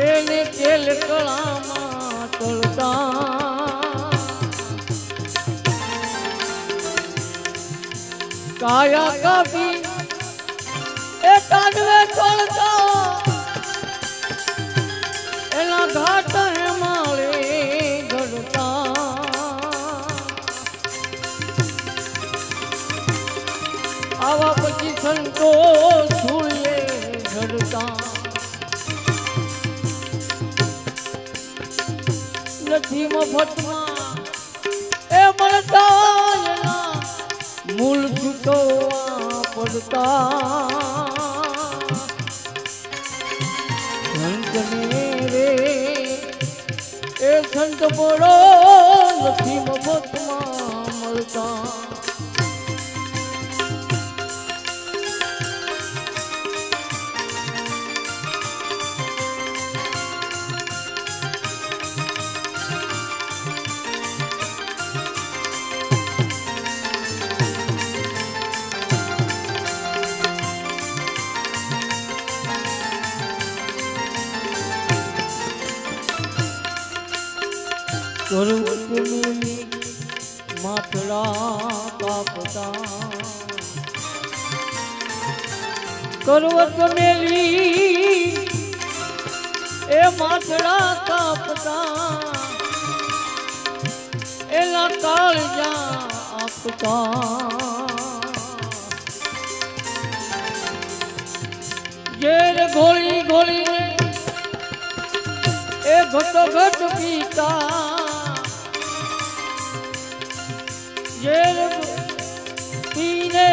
એને તેલ કળામાં તળતા કાયા કાપી એ તાંડવે તોડતા એના ઘાટ માળે ઘડતા. આવા પછી સંતો સૂર્ય નથી મફતમાં એ મળતા મૂળ છૂટવા પડતા. સંતને રે, એ સંત પડો નથી મફતમાં મળતા. પર્વતની માથડા કાપતા પર્વત મેલી એ માથડા કાપતા એના કાળજા આપતા જેર ગોળી ગોળીને એ ઘટો ઘટ પીતા જેર પીને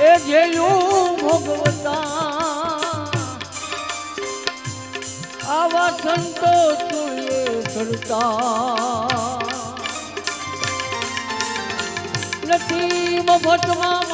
એ જેલું ભોગવતા આવા સંતો સુએ કરતા નથી મફતમાં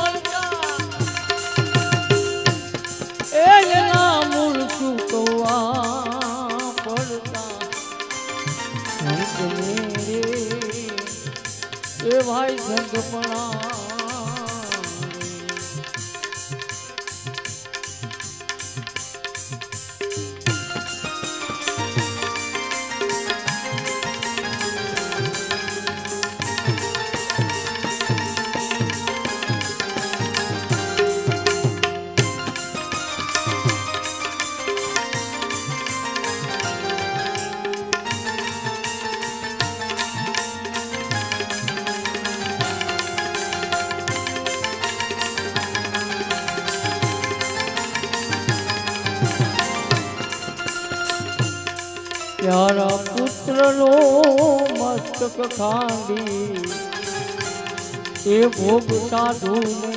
પ્યારા પુત્રનો મસ્તક ખાંડી એ ભોગ સાધુને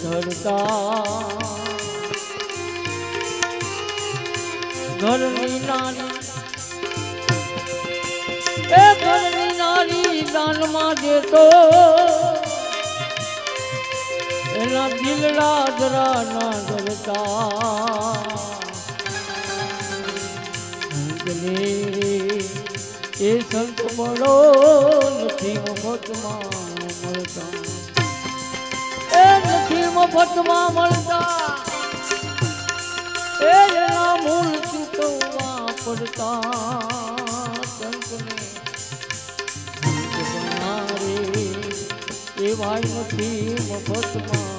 ધરતા ઘરની નાની એ ઘરની નાની દાનમાં દેતો એના દિલડા જરા ના ડરતા અંજલિ એ સંત મળો નથી મફતમાં મળતા. એ નથી મફતમાં મળતા. એના મૂળ ચૂકવવા પડતા. સંતને સંત એ ભાઈ નથી મફતમાં.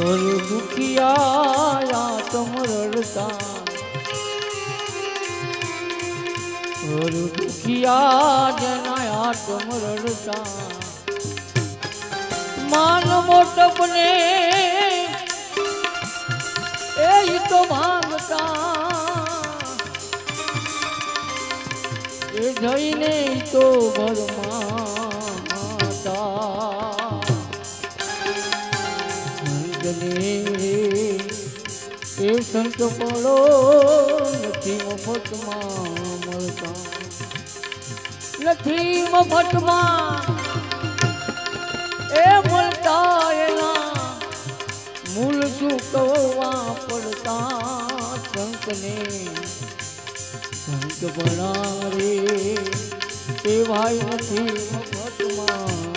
કર દુખિયા તમ રડતા કર દુખિયા જનાયા તમ રડતા માન મોટપને એ તો ભાગતા એ જઈને તો ભરમાતા સંત મળો, નથી મફતમાં મળતા. નથી મફતમાં એ મળતા એના મૂળ ચૂકવવા પડતા સંતને. સંત બનારે એ ભાઈ નથી મફતમાં.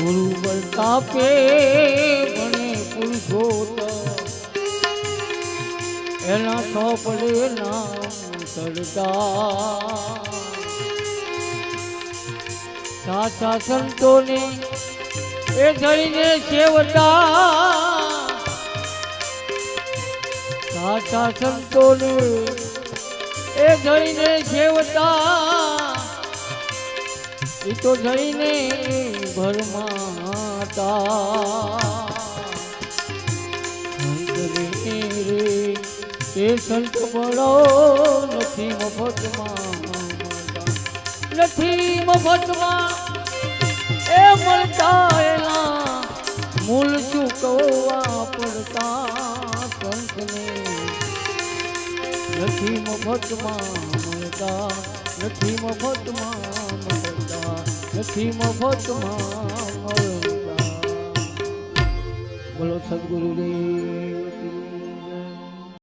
ગુરુ પ્રતાપે મને પુરુષોત્તમ. એના સોપડે નામ ચડતા સાચા સંતોને એ જઈને સેવતા. સાચા સંતોને એ જઈને સેવતા. એ તો જઈને ભરમાતા રે એ સંત બળો નથી મફતમાં. નથી મફતમાં એ મળતા નથી મફતમાં મળતા નથી મફતમાં મળતા નથી મફતમાં મળતા. બોલો સદગુરુદેવ.